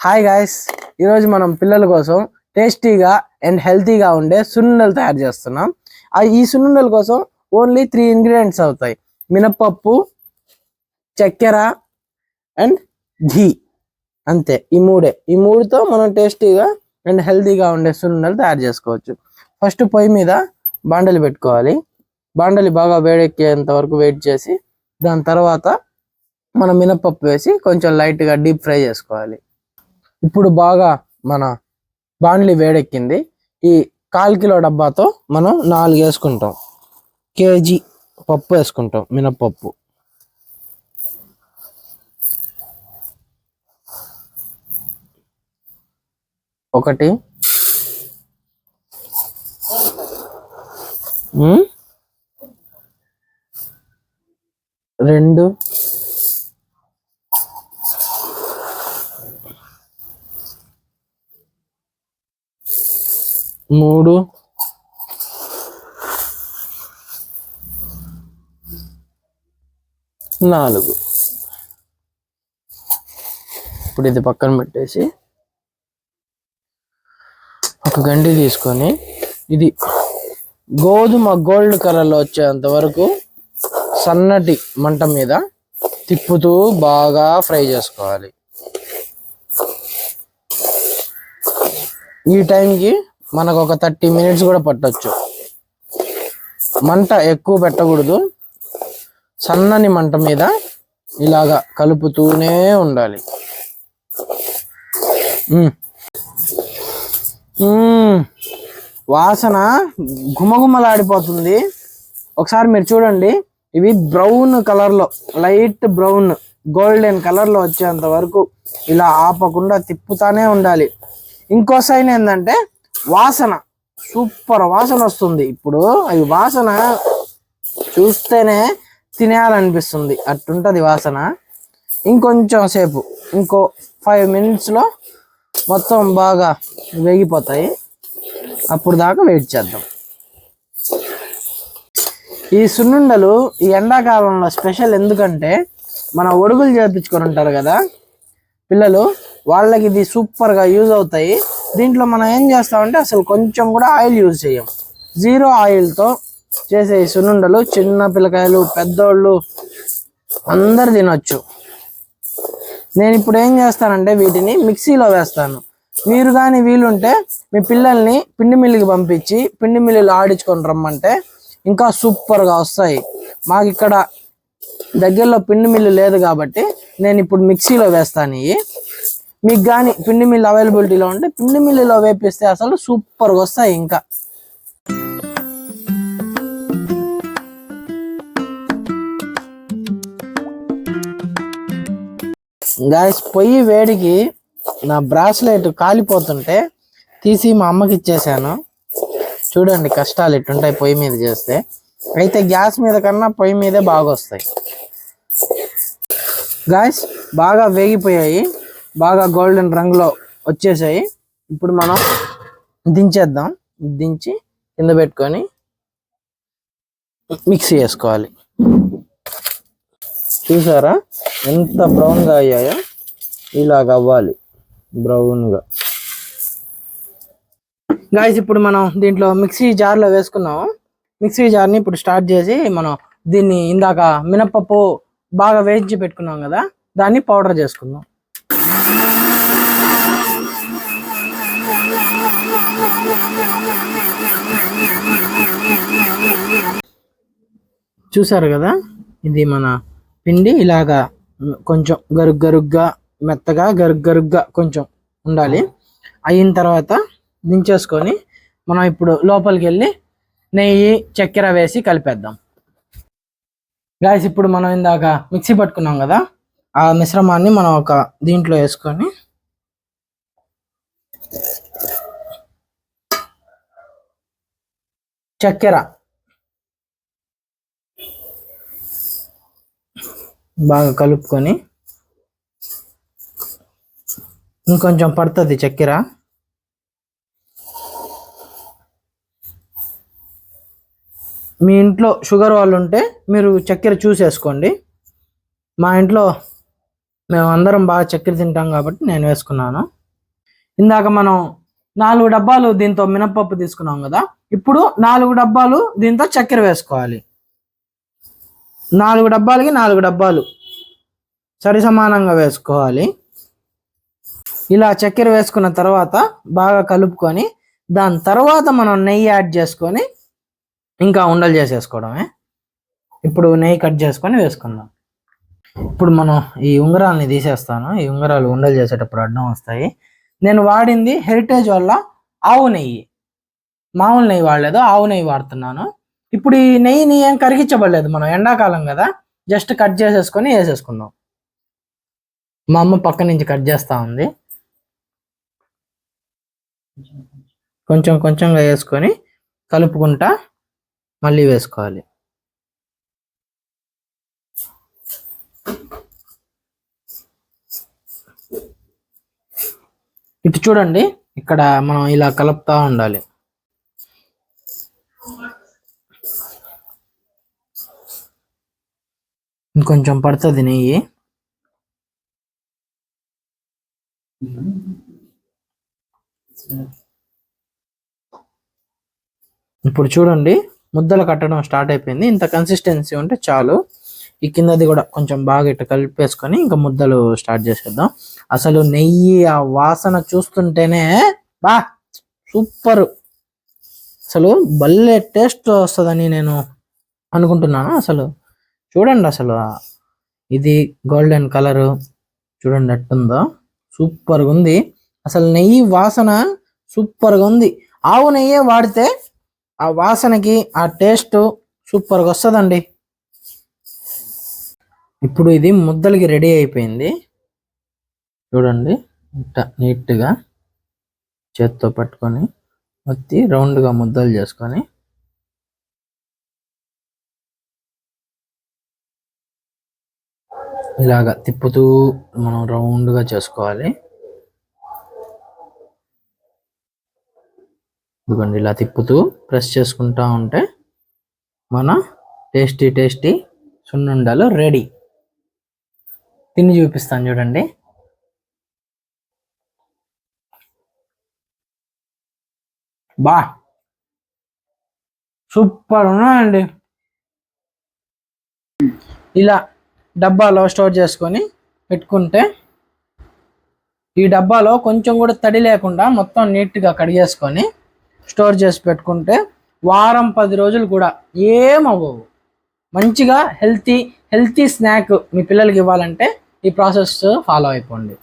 Hi guys ఈరోజు మనం పిల్లల కోసం టేస్టీగా అండ్ హెల్తీగా ఉండే సున్నుండలు తయారు చేస్తున్నాం. ఈ సున్నుండల కోసం ఓన్లీ త్రీ ఇంగ్రీడియంట్స్ అవుతాయి. మినప్పప్పు చక్కెర అండ్ ఘీ. అంతే ఈ మూడే. ఈ మూడుతో మనం టేస్టీగా అండ్ హెల్తీగా ఉండే సున్నుండలు తయారు చేసుకోవచ్చు. ఫస్ట్ పొయ్యి మీద బాండలి పెట్టుకోవాలి. బాండలి బాగా వేడెక్కేంత వరకు వెయిట్ చేసి దాని తర్వాత మనం మినప్పప్పు వేసి కొంచెం లైట్గా డీప్ ఫ్రై చేసుకోవాలి. ఇప్పుడు బాగా మన బాండ్లీ వేడెక్కింది. ఈ కాల్ కిలో డబ్బాతో మనం నాలుగు వేసుకుంటాం. కేజీ పప్పు వేసుకుంటాం మినప్పప్పు ఒకటి. రెండు. మూడు. నాలుగు. ఇప్పుడు ఇది పక్కన పెట్టేసి ఒక గండి తీసుకొని ఇది గోధుమ గోల్డ్ కలర్లో వచ్చేంత వరకు సన్నటి మంట మీద తిప్పుతూ బాగా ఫ్రై చేసుకోవాలి. ఈ టైంకి మనకు ఒక థర్టీ మినిట్స్ కూడా పట్టొచ్చు. మంట ఎక్కువ పెట్టకూడదు. సన్నని మంట మీద ఇలాగా కలుపుతూనే ఉండాలి. వాసన గుమగుమలాడిపోతుంది ఒకసారి మీరు చూడండి ఇవి బ్రౌన్ కలర్లో లైట్ బ్రౌన్ గోల్డెన్ కలర్లో వచ్చేంత వరకు ఇలా ఆపకుండా తిప్పుతానే ఉండాలి. ఇంకో సైన్ ఏంటంటే వాసన. సూపర్ వాసన వస్తుంది. ఇప్పుడు ఈ వాసన చూస్తేనే తినేయాలనిపిస్తుంది. అట్టుంటుంది వాసన. ఇంకొంచెం సేపు ఇంకో ఫైవ్ మినిట్స్లో మొత్తం బాగా వేగిపోతాయి. అప్పుడు దాకా వెయిట్ చేద్దాం. ఈ సున్నుండలు ఈ ఎండాకాలంలో స్పెషల్ ఎందుకంటే మన ఒడుగులు చేపించుకొని ఉంటారు కదా పిల్లలు వాళ్ళకి ఇది సూపర్గా యూజ్ అవుతాయి. దీంట్లో మనం ఏం చేస్తామంటే అసలు కొంచెం కూడా ఆయిల్ యూజ్ చేయం. జీరో ఆయిల్తో చేసే సున్నుండలు చిన్న పిల్లకాయలు పెద్దోళ్ళు అందరు తినొచ్చు. నేను ఇప్పుడు ఏం చేస్తానంటే వీటిని మిక్సీలో వేస్తాను. మీరు కానీ వీలుంటే మీ పిల్లల్ని పిండి మిల్లుకి పంపించి పిండి మిల్లులు ఆడించుకొని రమ్మంటే ఇంకా సూపర్గా వస్తాయి. మాకు ఇక్కడ దగ్గరలో పిండి మిల్లు లేదు కాబట్టి నేను ఇప్పుడు మిక్సీలో వేస్తాను ఇవి. మీకు కానీ పిండి మిల్లు అవైలబిలిటీలో ఉంటే పిండి మిల్లులో వేపిస్తే అసలు సూపర్గా వస్తాయి ఇంకా. గాయస్ పొయ్యి వేడికి నా బ్రాస్లెట్ కాలిపోతుంటే తీసి మా అమ్మకి ఇచ్చేసాను. చూడండి కష్టాలు ఎట్టుంటాయి పొయ్యి మీద చేస్తే. అయితే గ్యాస్ మీద కన్నా పొయ్యి మీదే బాగా వస్తాయి గాయస్ బాగా వేగిపోయాయి. బాగా గోల్డెన్ రంగులో వచ్చేసాయి. ఇప్పుడు మనం దించేద్దాం. దించి కింద పెట్టుకొని మిక్సీ వేసుకోవాలి చూసారా? ఎంత బ్రౌన్గా అయ్యాయో ఇలాగ అవ్వాలి. బ్రౌన్గా గాయస్ ఇప్పుడు మనం దీంట్లో మిక్సీ జార్లో వేసుకున్నాము. మిక్సీ జార్ని ఇప్పుడు స్టార్ట్ చేసి మనం దీన్ని ఇందాక మినపప్పు బాగా వేయించి పెట్టుకున్నాం కదా దాన్ని పౌడర్ చేసుకుందాం. చూసారు కదా? ఇది మన పిండి ఇలాగా కొంచెం గరుగ్ గరుగ్గా మెత్తగా గరుగ్ గరుగ్గా కొంచెం ఉండాలి. అయిన తర్వాత దించేసుకొని మనం ఇప్పుడు లోపలికి వెళ్ళి నెయ్యి చక్కెర వేసి కలిపేద్దాం. గాయస్ ఇప్పుడు మనం ఇందాక మిక్సీ పట్టుకున్నాం కదా? ఆ మిశ్రమాన్ని మనం ఒక దీంట్లో వేసుకొని చక్కెర. బాగా కలుపుకొని ఇంకొంచెం పడుతుంది చక్కెర. మీ ఇంట్లో షుగర్ వాళ్ళు ఉంటే మీరు చక్కెర చూసేసుకోండి మా ఇంట్లో మేము అందరం బాగా చక్కెర తింటాం కాబట్టి నేను వేసుకున్నాను. ఇందాక మనం నాలుగు డబ్బాలు దీంతో మినపప్పు తీసుకున్నాం కదా. ఇప్పుడు నాలుగు డబ్బాలు దీంతో చక్కెర వేసుకోవాలి. నాలుగు డబ్బాలకి నాలుగు డబ్బాలు సరి సమానంగా వేసుకోవాలి. ఇలా చక్కెర వేసుకున్న తర్వాత బాగా కలుపుకొని దాని తర్వాత మనం నెయ్యి యాడ్ చేసుకొని ఇంకా ఉండలు చేసేసుకోవడమే. ఇప్పుడు నెయ్యి కట్ చేసుకొని వేసుకుందాం. ఇప్పుడు మనం ఈ ఉంగరాలని తీసేస్తాను. ఈ ఉంగరాలు ఉండలు చేసేటప్పుడు అడ్డం వస్తాయి. నేను వాడింది హెరిటేజ్ వల్ల ఆవు నెయ్యి. మామూలు నెయ్యి వాడలేదు ఆవు నెయ్యి వాడుతున్నాను. ఇప్పుడు ఈ నెయ్యిని ఏం కరిగించబడలేదు మనం ఎండాకాలం కదా జస్ట్ కట్ చేసేసుకొని వేసేసుకుందాం. మా అమ్మ పక్క నుంచి కట్ చేస్తూ ఉంది. కొంచెం కొంచెంగా వేసుకొని కలుపుకుంటా మళ్ళీ వేసుకోవాలి. ఇటు చూడండి ఇక్కడ మనం ఇలా కలుపుతా ఉండాలి. ఇంకొంచెం పడుతుంది నెయ్యి. ఇప్పుడు చూడండి ముద్దలు కట్టడం స్టార్ట్ అయిపోయింది. ఇంత కన్సిస్టెన్సీ ఉంటే చాలు. ఈ కిందది కూడా కొంచెం బాగా ఇట్లా కలిపేసుకొని ఇంకా ముద్దలు స్టార్ట్ చేసేద్దాం. అసలు నెయ్యి ఆ వాసన చూస్తుంటేనే బా సూపర్ అసలు భలే టేస్ట్ వస్తుందని నేను అనుకుంటున్నాను అసలు చూడండి అసలు ఇది గోల్డెన్ కలరు చూడండి ఎట్టుందో. సూపర్గా ఉంది. అసలు నెయ్యి వాసన సూపర్గా ఉంది. ఆవు నెయ్యే వాడితే ఆ వాసనకి ఆ టేస్ట్ సూపర్గా వస్తుందండి. ఇప్పుడు ఇది ముద్దలకి రెడీ అయిపోయింది. చూడండి ఇట్ట నీట్గా చేత్తో పట్టుకొని ఒత్తి రౌండ్గా ముద్దలు చేసుకొని ఇలాగా తిప్పుతూ మనం రౌండ్గా చేసుకోవాలి. ఇదిగోండి ఇలా తిప్పుతూ ప్రెస్ చేసుకుంటా ఉంటే మన టేస్టీ టేస్టీ సున్నుండలు రెడీ. తిని చూపిస్తాను చూడండి. బా! సూపర్ ఉన్నాయండి. ఇలా డబ్బాలో స్టోర్ చేసుకొని పెట్టుకుంటే ఈ డబ్బాలో కొంచెం కూడా తడి లేకుండా మొత్తం నీట్గా కడిగేసుకొని స్టోర్ చేసి పెట్టుకుంటే వారం పది రోజులు కూడా ఏమవ్వవు. మంచిగా హెల్తీ హెల్తీ స్నాక్ మీ పిల్లలకి ఇవ్వాలంటే ఈ ప్రాసెస్ ఫాలో అయిపోండి.